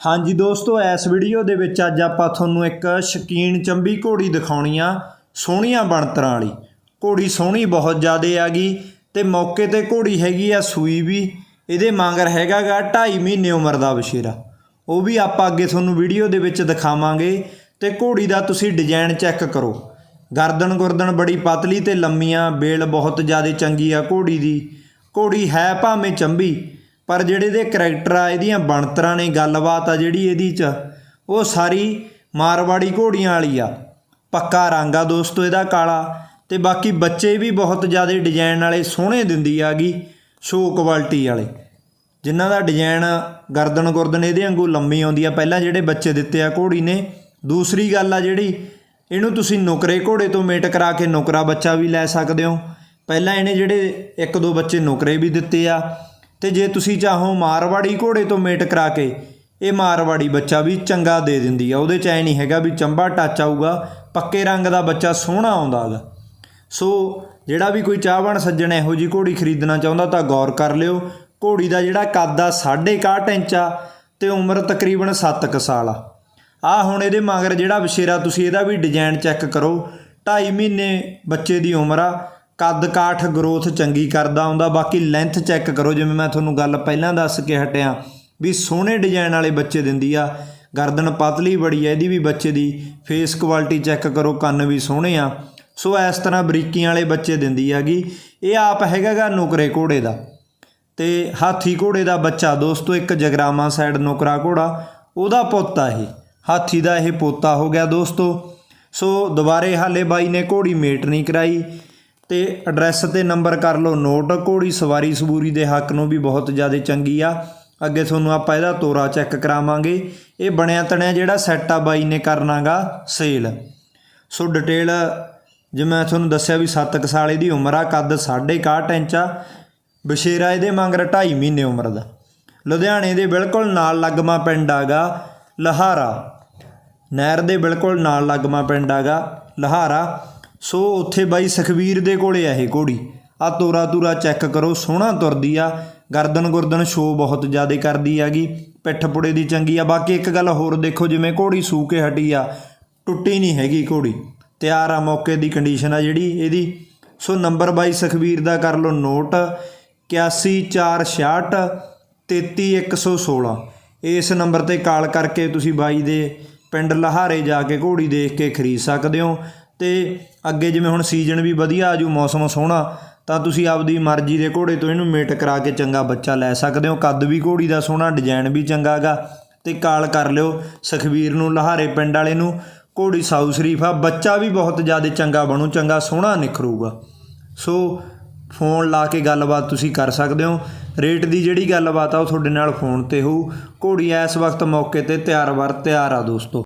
ਹਾਂਜੀ ਦੋਸਤੋ, ਇਸ ਵੀਡੀਓ ਦੇ ਵਿੱਚ ਅੱਜ ਆਪਾਂ ਤੁਹਾਨੂੰ ਇੱਕ ਸ਼ਕੀਨ ਚੰਬੀ ਘੋੜੀ ਦਿਖਾਉਣੀ ਆ ਸੋਹਣੀਆਂ ਬਣਤਰਾਂ ਵਾਲੀ। ਘੋੜੀ ਸੋਹਣੀ ਬਹੁਤ ਜ਼ਿਆਦੇ ਆਗੀ ਤੇ ਮੌਕੇ ਤੇ ਘੋੜੀ ਹੈਗੀ ਆ ਸੂਈ ਵੀ। ਇਹਦੇ ਮਾਂਗਰ ਹੈਗਾਗਾ 2.5 ਮਹੀਨੇ ਉਮਰ ਦਾ ਬਸ਼ੀਰਾ। ਉਹ ਵੀ ਆਪਾਂ ਅੱਗੇ ਤੁਹਾਨੂੰ ਵੀਡੀਓ ਦੇ ਵਿੱਚ ਦਿਖਾਵਾਂਗੇ ਤੇ ਘੋੜੀ ਦਾ ਤੁਸੀਂ ਡਿਜ਼ਾਈਨ ਚੈੱਕ ਕਰੋ। ਗਰਦਨ ਗੁਰਦਨ ਬੜੀ ਪਤਲੀ ਤੇ ਲੰਮੀਆਂ, ਬੇਲ ਬਹੁਤ ਜ਼ਿਆਦੇ ਚੰਗੀ ਆ ਘੋੜੀ ਦੀ। ਘੋੜੀ ਹੈ ਭਾਵੇਂ ਚੰਬੀ ਪਰ ਜਿਹੜੇ ਦੇ ਕਰੈਕਟਰ ਆ, ਇਹਦੀਆਂ ਬਣਤਰਾਂ ਨੇ, ਗੱਲਬਾਤ ਆ ਜਿਹੜੀ ਇਹਦੀ ਚ, ਉਹ ਸਾਰੀ ਮਾਰਵਾੜੀ ਘੋੜੀਆਂ ਵਾਲੀ ਆ। ਪੱਕਾ ਰੰਗ ਆ ਦੋਸਤੋ ਇਹਦਾ ਕਾਲਾ ਤੇ ਬਾਕੀ ਬੱਚੇ ਵੀ ਬਹੁਤ ਜ਼ਿਆਦਾ ਡਿਜ਼ਾਈਨ ਵਾਲੇ ਸੋਹਣੇ ਦਿੰਦੀ ਆਗੀ ਸ਼ੋ ਕੁਆਲਿਟੀ ਵਾਲੇ। ਜਿਨ੍ਹਾਂ ਦਾ ਡਿਜ਼ਾਈਨ ਗਰਦਨ ਗੁਰਦਨ ਇਹਦੇ ਵਾਂਗੂ ਲੰਮੀ ਆਉਂਦੀ ਆ, ਪਹਿਲਾਂ ਜਿਹੜੇ ਬੱਚੇ ਦਿੱਤੇ ਆ ਘੋੜੀ ਨੇ। ਦੂਸਰੀ ਗੱਲ ਆ ਜਿਹੜੀ, ਇਹਨੂੰ ਤੁਸੀਂ ਨੁਕਰੇ ਘੋੜੇ ਤੋਂ ਮੇਟ ਕਰਾ ਕੇ ਨੁਕਰਾ ਬੱਚਾ ਵੀ ਲੈ ਸਕਦੇ ਹੋ। ਪਹਿਲਾਂ ਇਹਨੇ ਜਿਹੜੇ ਇੱਕ ਦੋ ਬੱਚੇ ਨੁਕਰੇ ਵੀ ਦਿੱਤੇ ਆ ਤੇ ਜੇ ਤੁਸੀਂ ਚਾਹੋ ਮਾਰਵਾੜੀ ਘੋੜੇ ਤੋਂ ਮੇਟ ਕਰਾ ਕੇ, ਇਹ ਮਾਰਵਾੜੀ ਬੱਚਾ ਵੀ ਚੰਗਾ ਦੇ ਦਿੰਦੀ ਆ। ਉਹਦੇ ਚ ਐ ਨਹੀਂ ਹੈਗਾ ਵੀ ਚੰਬਾ ਟੱਚ ਆਊਗਾ, ਪੱਕੇ ਰੰਗ ਦਾ ਬੱਚਾ ਸੋਹਣਾ ਆਉਂਦਾ ਹੈਗਾ। ਸੋ ਜਿਹੜਾ ਵੀ ਕੋਈ ਚਾਹਵਾਨ ਸੱਜਣ ਇਹੋ ਜੀ ਘੋੜੀ ਖਰੀਦਣਾ ਚਾਹੁੰਦਾ ਤਾਂ ਗੌਰ ਕਰ ਲਿਓ। ਘੋੜੀ ਦਾ ਜਿਹੜਾ ਕੱਦ ਆ 61 ਇੰਚ ਆ ਤੇ ਉਮਰ ਤਕਰੀਬਨ 7 ਕੁ ਸਾਲ ਆ। ਆ ਹੁਣ ਇਹਦੇ ਮਗਰ ਜਿਹੜਾ ਵਿਸ਼ੇਰਾ ਤੁਸੀਂ ਇਹਦਾ ਵੀ ਡਿਜ਼ਾਈਨ ਚੈੱਕ ਕਰੋ। 2.5 ਮਹੀਨੇ ਬੱਚੇ ਦੀ ਉਮਰ ਆ। ਕੱਦ ਕਾਠ ਗਰੋਥ ਚੰਗੀ ਕਰਦਾ ਆਉਂਦਾ ਬਾਕੀ ਲੈਂਥ ਚੈੱਕ ਕਰੋ, ਜਿਵੇਂ ਮੈਂ ਤੁਹਾਨੂੰ ਗੱਲ ਪਹਿਲਾਂ ਦੱਸ ਕੇ ਹਟਿਆ ਵੀ ਸੋਹਣੇ ਡਿਜ਼ਾਈਨ ਵਾਲੇ ਬੱਚੇ ਦਿੰਦੀ ਆ। ਗਰਦਨ ਪਤਲੀ ਬੜੀ ਆ, ਇਹਦੀ ਵੀ ਬੱਚੇ ਦੀ ਫੇਸ ਕੁਆਲਿਟੀ ਚੈੱਕ ਕਰੋ, ਕੰਨ ਵੀ ਸੋਹਣੇ ਆ। ਸੋ ਇਸ ਤਰ੍ਹਾਂ ਬਰੀਕੀਆਂ ਵਾਲੇ ਬੱਚੇ ਦਿੰਦੀ ਹੈਗੀ। ਇਹ ਆਪ ਹੈਗਾਗਾ ਨੁਕਰੇ ਘੋੜੇ ਦਾ। ਤੇ ਹਾਥੀ ਘੋੜੇ ਦਾ ਬੱਚਾ ਦੋਸਤੋ, ਇੱਕ ਜਗਰਾਮਾ ਸਾਈਡ ਨੁਕਰਾ ਘੋੜਾ, ਉਹਦਾ ਪੁੱਤ ਆ ਇਹ। ਹਾਥੀ ਦਾ ਇਹ ਪੋਤਾ ਹੋ ਗਿਆ ਦੋਸਤੋ। ਸੋ ਦੁਬਾਰੇ ਹਾਲੇ ਬਾਈ ਨੇ ਘੋੜੀ ਮੇਟ ਨਹੀਂ ਕਰਾਈ। ਤੇ ਐਡਰੈਸ ਤੇ ਨੰਬਰ ਕਰ ਲਓ। ਨੋਟ, ਘੋੜੀ, ਸਵਾਰੀ, ਸਬੂਰੀ ਦੇ ਹੱਕ ਨੂੰ ਵੀ ਬਹੁਤ ਜ਼ਿਆਦਾ ਚੰਗੀ ਆ। ਅੱਗੇ ਤੁਹਾਨੂੰ ਆਪਾਂ ਇਹਦਾ ਤੋਰਾ ਚੈੱਕ ਕਰਾਵਾਂਗੇ। ਇਹ ਬਣਿਆ ਤਣਿਆ ਜਿਹੜਾ ਸੈੱਟ ਆ ਬਾਈ ਨੇ ਕਰਨਾਗਾ ਸੇਲ ਸੋ ਡਿਟੇਲ ਜਿਵੇਂ ਮੈਂ ਤੁਹਾਨੂੰ ਦੱਸਿਆ ਵੀ 7 ਸਾਲ ਇਹਦੀ ਉਮਰ ਆ, ਕੱਦ 61 ਇੰਚ ਆ। ਬਸ਼ੇਰਾ ਇਹਦੇ ਮੰਗਰ 2.5 ਮਹੀਨੇ ਉਮਰ ਦਾ। ਲੁਧਿਆਣੇ ਦੇ ਬਿਲਕੁਲ ਨਾਲ ਲੱਗਮਾ ਪਿੰਡ ਆਗਾ, ਲਹਾਰਾ। ਨਹਿਰ ਦੇ ਬਿਲਕੁਲ ਨਾਲ ਲੱਗਮਾ ਪਿੰਡ ਆਗਾ, ਲਹਾਰਾ। ਸੋ ਉੱਥੇ ਬਾਈ ਸੁਖਵੀਰ ਦੇ ਕੋਲੇ ਆ ਇਹ ਘੋੜੀ। ਆ ਤੋਰਾ ਤੂਰਾ ਚੈੱਕ ਕਰੋ, ਸੋਹਣਾ ਤੁਰਦੀ ਆ। ਗਰਦਨ ਗੁਰਦਨ ਸ਼ੋ ਬਹੁਤ ਜ਼ਿਆਦਾ ਕਰਦੀ ਹੈਗੀ। ਪਿੱਠ ਪੁੜੇ ਦੀ ਚੰਗੀ ਆ। ਬਾਕੀ ਇੱਕ ਗੱਲ ਹੋਰ ਦੇਖੋ, ਜਿਵੇਂ ਘੋੜੀ ਸੂ ਕੇ ਹਟੀ ਆ, ਟੁੱਟੀ ਨਹੀਂ ਹੈਗੀ ਘੋੜੀ। ਤਿਆਰ ਆ ਮੌਕੇ ਦੀ ਕੰਡੀਸ਼ਨ ਆ ਜਿਹੜੀ ਇਹਦੀ। ਸੋ ਨੰਬਰ ਬਾਈ ਸੁਖਵੀਰ ਦਾ ਕਰ ਲਓ ਨੋਟ। 8146 33116 ਇਸ ਨੰਬਰ ਤੇ ਕਾਲ ਕਰਕੇ ਤੁਸੀਂ ਬਾਈ ਦੇ ਪਿੰਡ ਲਹਾਰੇ ਜਾ ਕੇ ਘੋੜੀ ਦੇਖ ਕੇ ਖਰੀਦ ਸਕਦੇ ਹੋ। ਤੇ ਅੱਗੇ ਜਿਵੇਂ ਹੁਣ ਸੀਜ਼ਨ ਵੀ ਵਧੀਆ ਆਜੂ ਮੌਸਮ ਸੋਹਣਾ, ਤਾਂ ਤੁਸੀਂ ਆਪਦੀ ਮਰਜ਼ੀ ਦੇ ਘੋੜੇ ਤੋਂ ਇਹਨੂੰ ਮੇਟ ਕਰਾ ਕੇ ਚੰਗਾ ਬੱਚਾ ਲੈ ਸਕਦੇ ਹੋ। ਕੱਦ ਵੀ ਘੋੜੀ ਦਾ ਸੋਹਣਾ ਡਿਜ਼ਾਈਨ ਵੀ ਚੰਗਾਗਾ ਤੇ ਕਾਲ ਕਰ ਲਿਓ ਸੁਖਵੀਰ ਨੂੰ, ਲਹਾਰੇ ਪਿੰਡ ਵਾਲੇ ਨੂੰ। ਘੋੜੀ ਸਾਊ ਸ਼ਰੀਫ ਆ, ਬੱਚਾ ਵੀ ਬਹੁਤ ਜ਼ਿਆਦਾ ਚੰਗਾ ਬਣੂ, ਚੰਗਾ ਸੋਹਣਾ ਨਿਖਰੂਗਾ। ਸੋ ਫੋਨ ਲਾ ਕੇ ਗੱਲਬਾਤ ਤੁਸੀਂ ਕਰ ਸਕਦੇ ਹੋ। ਰੇਟ ਦੀ ਜਿਹੜੀ ਗੱਲਬਾਤ ਆ ਉਹ ਤੁਹਾਡੇ ਨਾਲ ਫੋਨ ਤੇ ਹੋਊ। ਘੋੜੀ ਇਸ ਵਕਤ ਮੌਕੇ ਤੇ ਤਿਆਰ ਵਰ ਤਿਆਰ ਆ ਦੋਸਤੋ।